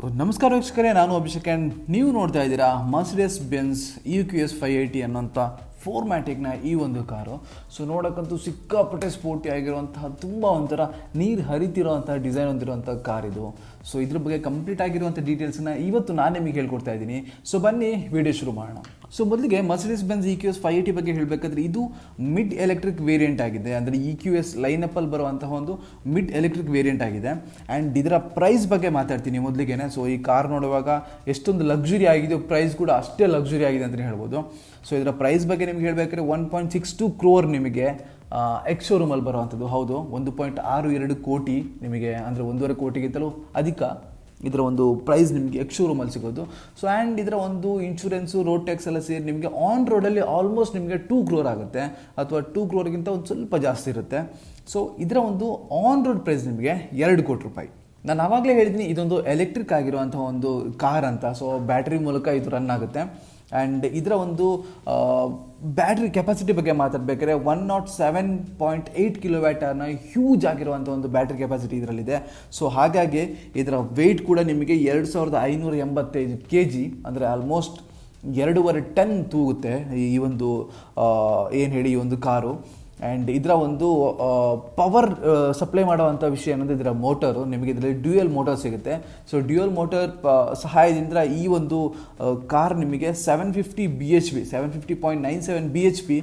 So ನಮಸ್ಕಾರ ವೀಕ್ಷಕರೇ, ನಾನು ಅಭಿಷೇಕ್ ಆ್ಯಂಡ್ ನೀವು ನೋಡ್ತಾ ಇದ್ದೀರಾ Mercedes Benz U Q S five eighty ಅನ್ನೋಂಥ ಫೋರ್ಮ್ಯಾಟಿಕ್ನ ಈ ಒಂದು ಕಾರು. ಸೊ ನೋಡೋಕ್ಕಂತೂ ಸಿಕ್ಕಾಪಟ್ಟೆ ಸ್ಪೋರ್ಟಿ ಆಗಿರುವಂತಹ, ತುಂಬ ಒಂಥರ ನೀರು ಹರಿತಿರೋವಂಥ ಡಿಸೈನ್ ಹೊಂದಿರುವಂಥ ಕಾರ್ ಇದು. ಸೊ ಇದ್ರ ಬಗ್ಗೆ ಕಂಪ್ಲೀಟ್ ಆಗಿರುವಂಥ ಡೀಟೇಲ್ಸ್ನ ಇವತ್ತು ನಾನು ನಿಮಗೆ ಹೇಳ್ಕೊಡ್ತಾ ಇದ್ದೀನಿ. ಸೊ ಬನ್ನಿ ವಿಡಿಯೋ ಶುರು ಮಾಡೋಣ. ಸೊ ಮೊದಲಿಗೆ Mercedes Benz E Q S five eighty ಬಗ್ಗೆ ಹೇಳಬೇಕಾದ್ರೆ ಇದು ಮಿಡ್ ಎಲೆಕ್ಟ್ರಿಕ್ ವೇರಿಯಂಟ್ ಆಗಿದೆ. ಅಂದರೆ ಇ ಕ್ಯೂ ಎಸ್ ಲೈನಪ್ಪಲ್ಲಿ ಬರುವಂತಹ ಒಂದು ಮಿಡ್ ಎಲೆಕ್ಟ್ರಿಕ್ ವೇರಿಯಂಟ್ ಆಗಿದೆ. ಆ್ಯಂಡ್ ಇದರ ಪ್ರೈಸ್ ಬಗ್ಗೆ ಮಾತಾಡ್ತೀನಿ ಮೊದಲಿಗೆ ಸೊ ಈ ಕಾರ್ ನೋಡುವಾಗ ಎಷ್ಟೊಂದು ಲಕ್ಸುರಿ ಆಗಿದೆ. ಪ್ರೈಸ್ ಕೂಡ ಅಷ್ಟೇ ಲಕ್ಸುರಿ ಆಗಿದೆ ಅಂತಲೇ ಹೇಳ್ಬೋದು. ಸೊ ಇದರ ಪ್ರೈಸ್ ಬಗ್ಗೆ ನಿಮ್ಗೆ ಹೇಳಬೇಕಾದ್ರೆ one point six two crore ನಿಮಗೆ ಎಕ್ಸ್ ಶೋರೂಮಲ್ಲಿ ಬರುವಂಥದ್ದು. ಹೌದು, ಒಂದು ಪಾಯಿಂಟ್ ಆರು ಎರಡು ಕೋಟಿ ನಿಮಗೆ, ಅಂದರೆ ಒಂದೂವರೆ ಕೋಟಿಗಿಂತಲೂ ಅಧಿಕ ಇದರ ಒಂದು ಪ್ರೈಸ್ ನಿಮಗೆ ಎಕ್ಸ್ ಶೋರೂಮಲ್ಲಿ ಸಿಗೋದು. ಸೊ ಆ್ಯಂಡ್ ಇದರ ಒಂದು ಇನ್ಶೂರೆನ್ಸು ರೋಡ್ ಟ್ಯಾಕ್ಸ್ ಎಲ್ಲ ಸೇರಿ ನಿಮಗೆ ಆನ್ ರೋಡಲ್ಲಿ ಆಲ್ಮೋಸ್ಟ್ ನಿಮಗೆ ಟೂ ಕ್ರೋರ್ ಆಗುತ್ತೆ, ಅಥವಾ ಟೂ ಕ್ರೋರ್ಗಿಂತ ಒಂದು ಸ್ವಲ್ಪ ಜಾಸ್ತಿ ಇರುತ್ತೆ. ಸೊ ಇದರ ಒಂದು ಆನ್ ರೋಡ್ ಪ್ರೈಸ್ ನಿಮಗೆ ಎರಡು ಕೋಟಿ ರೂಪಾಯಿ. ನಾನು ಆವಾಗಲೇ ಹೇಳಿದ್ದೀನಿ ಇದೊಂದು ಎಲೆಕ್ಟ್ರಿಕ್ ಆಗಿರುವಂಥ ಒಂದು ಕಾರ್ ಅಂತ. ಸೊ ಬ್ಯಾಟ್ರಿ ಮೂಲಕ ಇದು ರನ್ ಆಗುತ್ತೆ. ಆ್ಯಂಡ್ ಇದರ ಒಂದು ಬ್ಯಾಟ್ರಿ ಕೆಪಾಸಿಟಿ ಬಗ್ಗೆ ಮಾತಾಡಬೇಕಾದ್ರೆ one nought seven point eight ಕಿಲೋವ್ಯಾಟರ್ನ huge ಆಗಿರುವಂಥ ಒಂದು ಬ್ಯಾಟ್ರಿ ಕೆಪಾಸಿಟಿ ಇದರಲ್ಲಿದೆ. ಸೊ ಹಾಗಾಗಿ ಇದರ ವೆಯ್ಟ್ ಕೂಡ ನಿಮಗೆ ಎರಡು ಸಾವಿರದ ಐನೂರ ಎಂಬತ್ತೈದು ಕೆ ಜಿ ಅಂದರೆ ಆಲ್ಮೋಸ್ಟ್ ಎರಡೂವರೆ ಟನ್ ತೂಗುತ್ತೆ ಈ ಒಂದು ಏನು ಹೇಳಿ ಈ ಒಂದು ಕಾರು. ಆ್ಯಂಡ್ ಇದರ ಒಂದು ಪವರ್ ಸಪ್ಲೈ ಮಾಡುವಂಥ ವಿಷಯ ಏನಂದರೆ ಇದರ ಮೋಟರು ನಿಮಗೆ ಇದರಲ್ಲಿ ಡ್ಯೂಯಲ್ ಮೋಟರ್ ಸಿಗುತ್ತೆ. ಸೊ ಡ್ಯೂಯಲ್ ಮೋಟರ್ ಸಹಾಯದಿಂದ ಈ ಒಂದು ಕಾರ್ ನಿಮಗೆ seven fifty B H P seven fifty point nine seven B H P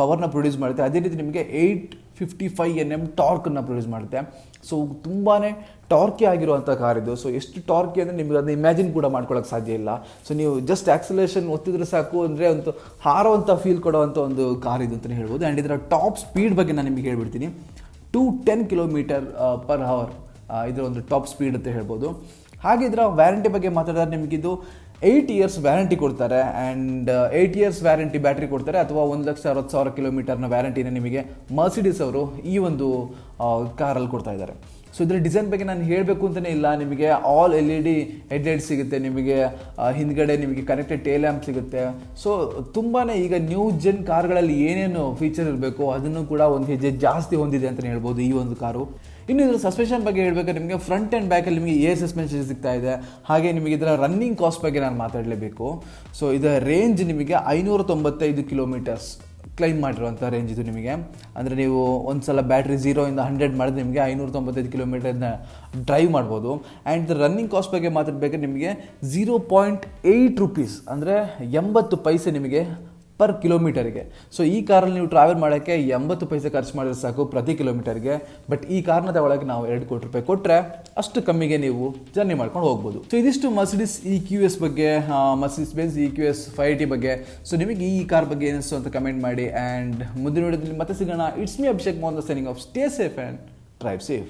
ಪವರ್ನ produce ಮಾಡುತ್ತೆ. ಅದೇ ರೀತಿ ನಿಮಗೆ eight fifty five N M ಟಾರ್ಕನ್ನು produce ಮಾಡುತ್ತೆ. ಸೊ ತುಂಬಾ ಟಾರ್ಕಿ ಆಗಿರುವಂಥ ಕಾರ್ ಇದು. ಸೊ ಎಷ್ಟು ಟಾರ್ಕಿ ಅಂದರೆ ನಿಮಗೆ ಅದನ್ನ ಇಮ್ಯಾಜಿನ್ ಕೂಡ ಮಾಡ್ಕೊಳ್ಳೋಕೆ ಸಾಧ್ಯ ಇಲ್ಲ. ಸೊ ನೀವು ಜಸ್ಟ್ ಆಕ್ಸಲೇಷನ್ ಒತ್ತಿದ್ರೆ ಸಾಕು ಅಂದರೆ ಒಂದು ಹಾರೋವಂಥ ಫೀಲ್ ಕೊಡೋವಂಥ ಒಂದು ಕಾರ್ ಇದು ಅಂತಲೇ ಹೇಳ್ಬೋದು. ಆ್ಯಂಡ್ ಇದರ ಟಾಪ್ ಸ್ಪೀಡ್ ಬಗ್ಗೆ ನಾನು ನಿಮಗೆ ಹೇಳ್ಬಿಡ್ತೀನಿ. Two ten kilometre per hour ಇದರ ಒಂದು ಟಾಪ್ ಸ್ಪೀಡ್ ಅಂತ ಹೇಳ್ಬೋದು. ಹಾಗೆ ಇದರ ವ್ಯಾರಂಟಿ ಬಗ್ಗೆ ಮಾತಾಡಿದ್ರೆ ನಿಮಗಿದು ಏಯ್ಟ್ ಇಯರ್ಸ್ ವ್ಯಾರಂಟಿ ಕೊಡ್ತಾರೆ and eight years warranty battery ಕೊಡ್ತಾರೆ ಅಥವಾ ಒಂದು ಲಕ್ಷ ಅರವತ್ತು ಸಾವಿರ ಕಿಲೋಮೀಟರ್ನ ವ್ಯಾರಂಟಿನ ನಿಮಗೆ ಮರ್ಸಿಡಿಸ್ ಅವರು ಈ ಒಂದು ಕಾರಲ್ಲಿ ಕೊಡ್ತಾ ಇದ್ದಾರೆ. ಸೊ ಇದರ ಡಿಸೈನ್ ಬಗ್ಗೆ ನಾನು ಹೇಳಬೇಕು ಅಂತಲೇ ಇಲ್ಲ. ನಿಮಗೆ all L E D headlight ಸಿಗುತ್ತೆ, ನಿಮಗೆ ಹಿಂದ್ಗಡೆ ನಿಮಗೆ ಕನೆಕ್ಟೆಡ್ ಟೇಲ್ ಲ್ಯಾಂಪ್ ಸಿಗುತ್ತೆ. ಸೊ ತುಂಬಾ ಈಗ ನ್ಯೂ ಜೆನ್ ಕಾರ್ಗಳಲ್ಲಿ ಏನೇನು ಫೀಚರ್ ಇರಬೇಕು ಅದನ್ನು ಕೂಡ ಒಂದು ಹೆಜ್ಜೆ ಜಾಸ್ತಿ ಹೊಂದಿದೆ ಅಂತಲೇ ಹೇಳ್ಬೋದು ಈ ಒಂದು ಕಾರು. ಇನ್ನು ಇದರ ಸಸ್ಪೆನ್ಷನ್ ಬಗ್ಗೆ ಹೇಳಬೇಕಾದ್ರೆ ನಿಮಗೆ ಫ್ರಂಟ್ ಆ್ಯಂಡ್ ಬ್ಯಾಕಲ್ಲಿ ನಿಮಗೆ ಏರ್ ಸಸ್ಪೆನ್ಷನ್ ಸಿಗ್ತಾ ಇದೆ. ಹಾಗೆ ನಿಮಗೆ ಇದರ ರನ್ನಿಂಗ್ ಕಾಸ್ಟ್ ಬಗ್ಗೆ ನಾನು ಮಾತಾಡಲೇಬೇಕು. ಸೊ ಇದರ ರೇಂಜ್ ನಿಮಗೆ ಐನೂರ ತೊಂಬತ್ತೈದು ಕಿಲೋಮೀಟರ್ಸ್ ಕ್ಲೈಮ್ ಮಾಡಿರುವಂಥ ರೇಂಜ್ ಇದು ನಿಮಗೆ. ಅಂದರೆ ನೀವು ಒಂದು ಸಲ ಬ್ಯಾಟ್ರಿ ಝೀರೋಯಿಂದ ಹಂಡ್ರೆಡ್ ಮಾಡಿದ್ರೆ ನಿಮಗೆ ಐನೂರ ತೊಂಬತ್ತೈದು ಕಿಲೋಮೀಟರ್ನ ಡ್ರೈವ್ ಮಾಡ್ಬೋದು. ಆ್ಯಂಡ್ ರನ್ನಿಂಗ್ ಕಾಸ್ಟ್ ಬಗ್ಗೆ ಮಾತಾಡಬೇಕಾದ್ರೆ ನಿಮಗೆ ಝೀರೋ ಪಾಯಿಂಟ್ ಏಯ್ಟ್ ರುಪೀಸ್ ಅಂದರೆ ಎಂಬತ್ತು ಪೈಸೆ ನಿಮಗೆ ಪರ್ ಕಿಲೋಮೀಟರ್ಗೆ ಸೊ ಈ ಕಾರಲ್ಲಿ ನೀವು ಟ್ರಾವೆಲ್ ಮಾಡೋಕ್ಕೆ ಎಂಬತ್ತು ಪೈಸೆ ಖರ್ಚು ಮಾಡಿದ್ರೆ ಸಾಕು ಪ್ರತಿ ಕಿಲೋಮೀಟರ್ಗೆ ಬಟ್ ಈ ಕಾರ್ನದ ಒಳಗೆ ನಾವು ಎರಡು ಕೋಟಿ ರೂಪಾಯಿ ಕೊಟ್ಟರೆ ಅಷ್ಟು ಕಮ್ಮಿಗೆ ನೀವು ಜರ್ನಿ ಮಾಡ್ಕೊಂಡು ಹೋಗ್ಬೋದು. ಸೊ ಇದಿಷ್ಟು ಮರ್ಸಿಡಿಸ್ ಇ ಕ್ಯೂ ಎಸ್ ಬಗ್ಗೆ Mercedes Benz E Q S five T ಬಗ್ಗೆ. ಸೊ ನಿಮಗೆ ಈ ಕಾರ್ ಬಗ್ಗೆ ಏನಿಸ್ತು ಅಂತ ಕಮೆಂಟ್ ಮಾಡಿ. ಆ್ಯಂಡ್ ಮುಂದಿನ ವಿಡಿಯೋದಲ್ಲಿ ಮತ್ತೆ ಸಿಗೋಣ. It's me Abhishek Mohan signing off stay safe and drive safe